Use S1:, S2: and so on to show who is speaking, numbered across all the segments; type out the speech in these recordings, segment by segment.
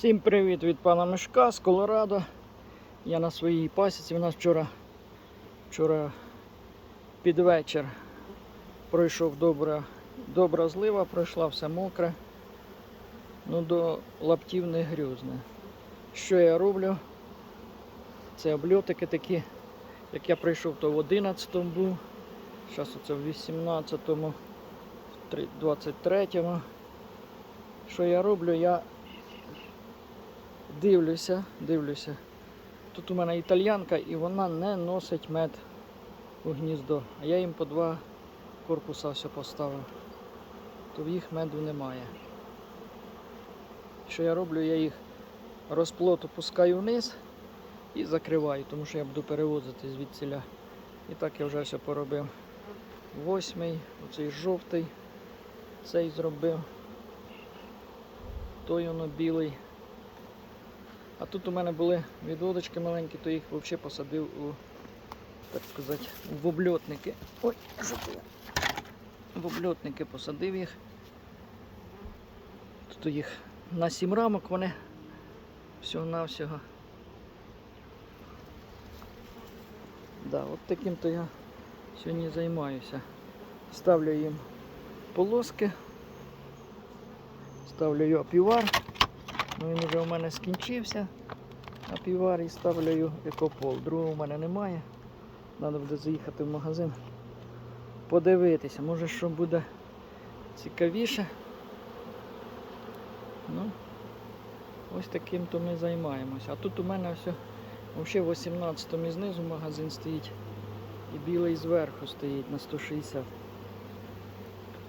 S1: Всім привіт від пана Мишка з Колорадо. Я на своїй пасіці. У нас вчора, вчора під вечір пройшов добра, добра злива, пройшла все мокре. Ну до лаптів не грюзне. Що я роблю? Це обльотики такі, як я прийшов, то в 11-му був. Зараз оце в 18-му, 23-му. Що я роблю? Я дивлюся, дивлюся. Тут у мене італьянка і вона не носить мед у гніздо. А я їм по два корпуса все поставив. То в їх меду немає. Що я роблю? Я їх розплод опускаю вниз і закриваю, тому що я буду перевозити звідсіля. І так я вже все поробив. Восьмий, оцей жовтий, цей зробив. Той воно білий. А тут у мене були відводочки маленькі, то їх взагалі посадив у, так сказати, в обльотники. Ой, я? В обльотники посадив їх. Тут їх на сім рамок вони всього-навсього. Да, от таким то я сьогодні займаюся. Ставлю їм полоски, ставлю опівар. Ну, він вже у мене скінчився. Опівар і ставлю екопол. Другого у мене немає. Треба буде заїхати в магазин. Подивитися, може що буде цікавіше. Ну, ось таким то ми займаємося. А тут у мене все, взагалі 18 і знизу магазин стоїть. І білий зверху стоїть на 160.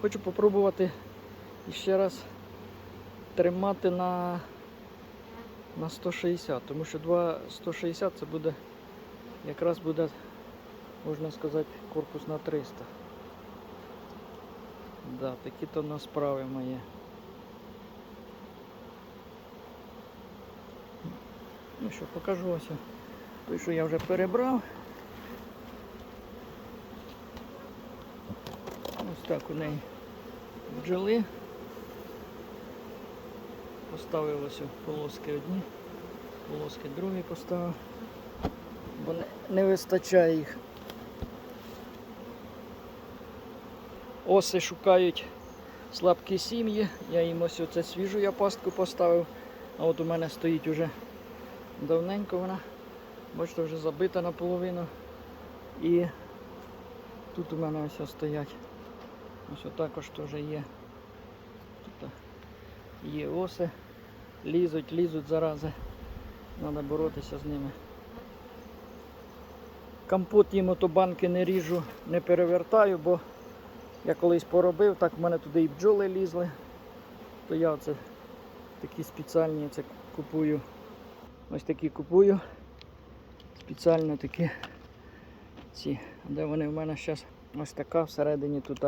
S1: Хочу попробувати ще раз тримати на, на 160, тому що 2 160 це буде якраз буде, можна сказати, корпус на 300. Да, такі то в нас справи мої. Ну що, покажу ось. Той, що я вже перебрав. Ось так у неї бджоли. Поставив ось полоски одні, полоски другі поставив, бо не, вистачає їх. Оси шукають слабкі сім'ї, я їм ось оце свіжу я пастку поставив, а от у мене стоїть уже давненько вона, бачите, вже забита наполовину. І тут у мене ось стоять. Ось також теж є. Тут є оси, лізуть, лізуть зарази. Треба боротися з ними. Компот їм ото банки не ріжу, не перевертаю, бо я колись поробив, так в мене туди і бджоли лізли. То я оце такі спеціальні це купую. Ось такі купую. Спеціально такі ці. Де вони в мене зараз ось така всередині тут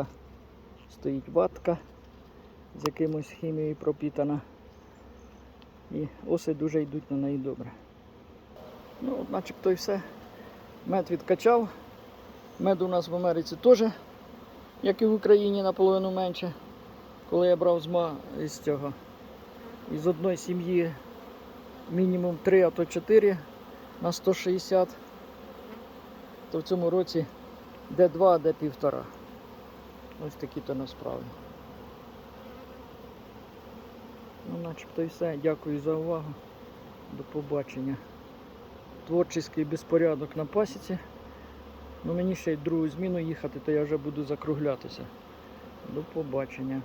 S1: стоїть ватка з якимось хімією пропітана. І оси дуже йдуть на неї добре. Ну, начебто і все. Мед відкачав. Мед у нас в Америці теж, як і в Україні, наполовину менше. Коли я брав з, ма... з цього, із одної сім'ї мінімум 3, а то 4 на 160, то в цьому році де 2, а де півтора. Ось такі то насправді. Ну, начебто і все. Дякую за увагу. До побачення. Творчий безпорядок на пасіці. Ну мені ще й другу зміну їхати, то я вже буду закруглятися. До побачення.